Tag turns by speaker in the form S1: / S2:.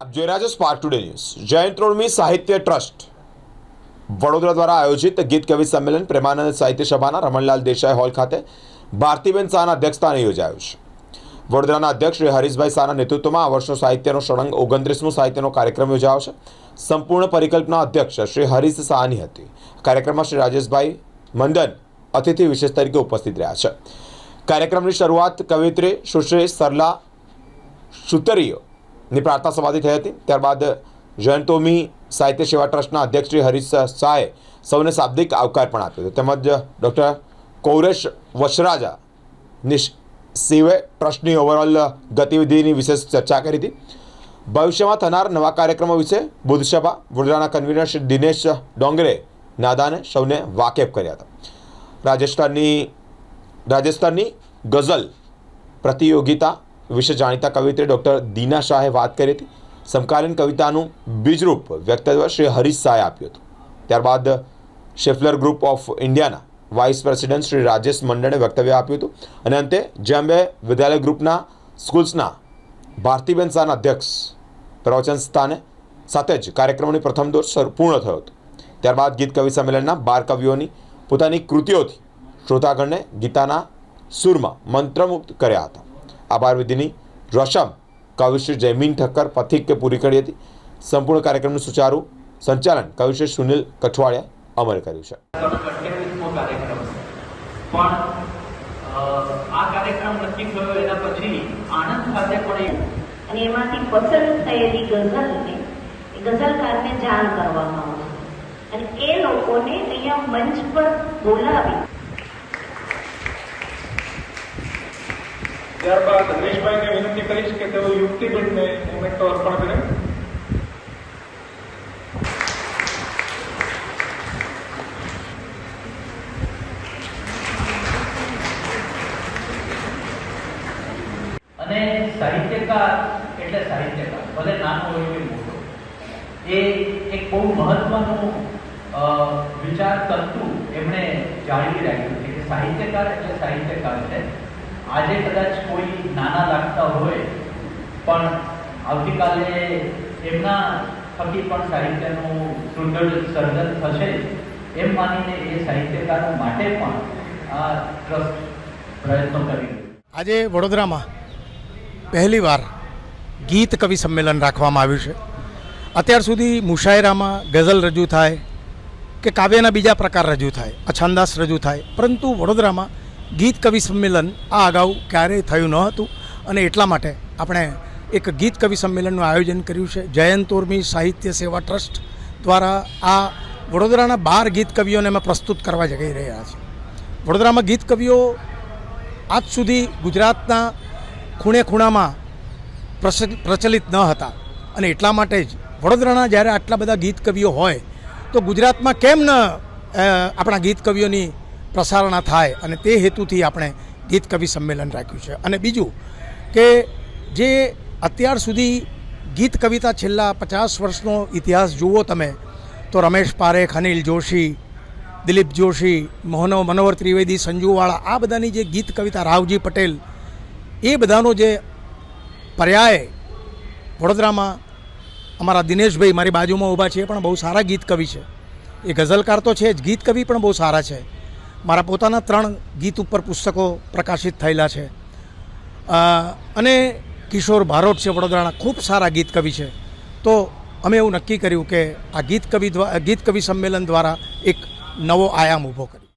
S1: આપ જોઈ રહ્યા છો સ્પાર્ક ટુડે ન્યૂઝ જયંત રોડમી સાહિત્ય ટ્રસ્ટ. વડોદરા દ્વારા આયોજિત ગીત કવિ સંમેલન પ્રેમાનંદ સાહિત્ય સભાના રમણલાલ દેસાઈ હોલ ખાતે ભારતીબેન શાહના અધ્યક્ષસ્થાને યોજાયું છે. વડોદરાના અધ્યક્ષ શ્રી હરીશભાઈ શાહના નેતૃત્વમાં આ વર્ષનો સાહિત્યનો સળંગ ઓગણત્રીસમો સાહિત્યનો કાર્યક્રમ યોજાયો છે. સંપૂર્ણ પરિકલ્પના અધ્યક્ષ શ્રી હરીશ શાહની હતી. કાર્યક્રમમાં શ્રી રાજેશભાઈ મંડન અતિથિ વિશેષ તરીકે ઉપસ્થિત રહ્યા છે. કાર્યક્રમની શરૂઆત કવિત્રી સુશ્રી સરલા સુતરીઓની પ્રાર્થના સમાધિ થઈ હતી. ત્યારબાદ જયંતોમી સાહિત્ય સેવા ટ્રસ્ટના અધ્યક્ષ શ્રી હરીશ શાહે સૌને શાબ્દિક આવકાર પણ આપ્યો હતો. તેમજ ડૉક્ટર કૌરેશ વશરાજા નિશ શિવે ટ્રસ્ટની ઓવરઓલ ગતિવિધિની વિશેષ ચર્ચા કરી હતી. ભવિષ્યમાં થનાર નવા કાર્યક્રમો વિશે બુદ્ધસભા, વડોદરાના કન્વીનર શ્રી દિનેશ ડોંગરે નાદાને સૌને વાકેફ કર્યા હતા. રાજસ્થાનની રાજસ્થાનની ગઝલ પ્રતિયોગિતા વિશે જાણીતા કવિત્રી ડૉક્ટર દીના શાહે વાત કરી હતી. સમકાલીન કવિતાનું બીજરૂપ વ્યક્તવ્ય શ્રી હરીશ શાહે આપ્યું હતું. ત્યારબાદ શેફલર ગ્રુપ ઓફ ઇન્ડિયાના વાઇસ પ્રેસિડેન્ટ શ્રી રાજેશ મંડળે વક્તવ્ય આપ્યું હતું. અને અંતે જેમ્બે વિદ્યાલય ગ્રુપના સ્કૂલ્સના ભારતીબેન શાહના અધ્યક્ષ પ્રવચન સ્થાને સાથે જ કાર્યક્રમની પ્રથમ દોર પૂર્ણ થયો હતો. ત્યારબાદ ગીત કવિ સંમેલનના બાર કવિઓની પોતાની કૃતિઓથી શ્રોતાગણને ગીતાના સૂરમાં મંત્રમુગ્ધ કર્યા હતા. આભાર વિધિની રસમ કવિશ્રી જયમીન ઠક્કર પથિકે પૂરી કરી હતી. સંપૂર્ણ કાર્યક્રમનું સુચારું સંચાલન કવિશ્રી સુનિલ કઠવાડિયા અમર કર્યું છે.
S2: અઠ્યાવીસમો કાર્યક્રમ છે. પણ અ, આ કાર્યક્રમ નક્કી થયો એના પછી આણંદ ખાતે પણ
S3: અને એમાંથી પસંદ થયેલી ગઝલને એ ગઝલકારને જાણ કરવામાં આવશે. અને એ લોકોને અહીંયા મંચ પર બોલાવી
S4: ત્યારબાદ હરીશભાઈને વિનંતી કરીશ કે તેઓ યુક્તિબેનને મોમેન્ટો અર્પણ કરે.
S2: અને સાહિત્યકાર એટલે સાહિત્યકાર, ભલે નાનો હોય કે મોટો, એ એક બહુ મહત્વનું વિચાર કરતું એમણે જાળવી રાખ્યું છે કે સાહિત્યકાર એટલે સાહિત્યકાર છે. આજે કદાચ કોઈ નાના લાગતા હોય, પણ આવતીકાલે એમના થકી પણ સાહિત્યનું સુદૃઢ સર્જન થશે, એમ માનીને એ સાહિત્યકારો માટે પણ આ ટ્રસ્ટ પ્રયત્નો કરી
S5: આજે વડોદરામાં પહેલીવાર ગીત કવિ સંમેલન રાખવામાં આવ્યું છે. અત્યાર સુધી મુશાયરામાં ગઝલ રજૂ થાય કે કાવ્યના બીજા પ્રકાર રજૂ થાય અછાંદાસ રજૂ થાય, પરંતુ વડોદરામાં ગીત કવિ સંમેલન આ અગાઉ ક્યારેય થયું ન હતું અને એટલા માટે આપણે એક ગીત કવિ સંમેલનનું આયોજન કર્યું છે. જયંત ઉર્મી સાહિત્ય સેવા ટ્રસ્ટ દ્વારા આ વડોદરાના બાર ગીત કવિઓને અમે પ્રસ્તુત કરવા જઈ રહ્યા છીએ. વડોદરામાં ગીત કવિઓ આજ સુધી ગુજરાતના ખૂણે ખૂણામાં પ્રચ- પ્રચલિત ન હતા અને એટલા માટે જ વડોદરાના જ્યારે આટલા બધા ગીત કવિઓ હોય તો ગુજરાતમાં કેમ ન આપણા ગીત કવિઓની પ્રસારણા થાય અને તે હેતુથી આપણે ગીત કવિ સંમેલન રાખ્યું છે. અને બીજું કે જે અત્યાર સુધી ગીત કવિતા છેલ્લા પચાસ વર્ષનો ઇતિહાસ જુઓ તમે, તો રમેશ પારેખ, અનિલ જોશી, દિલીપ જોશી મોહનવ મનોહર ત્રિવેદી, સંજુવાળા, આ બધાની જે ગીત કવિતા રાવજી પટેલ, એ બધાનો જે પર્યાય વડોદરામાં અમારા દિનેશભાઈ મારી બાજુમાં ઊભા છે, એ પણ બહુ સારા ગીત કવિ છે. એ ગઝલકાર તો છે જ, ગીત કવિ પણ બહુ સારા છે. મારા પોતાના ત્રણ ગીત ઉપર પુસ્તકો પ્રકાશિત થયેલા છે. અને કિશોર ભારોટ છે વડોદરાના ખૂબ સારા ગીત કવિ છે. તો અમે એવું નક્કી કર્યું કે આ ગીત કવિ દ્વારા ગીત કવિ સંમેલન દ્વારા એક નવો આયામ ઊભો કર્યો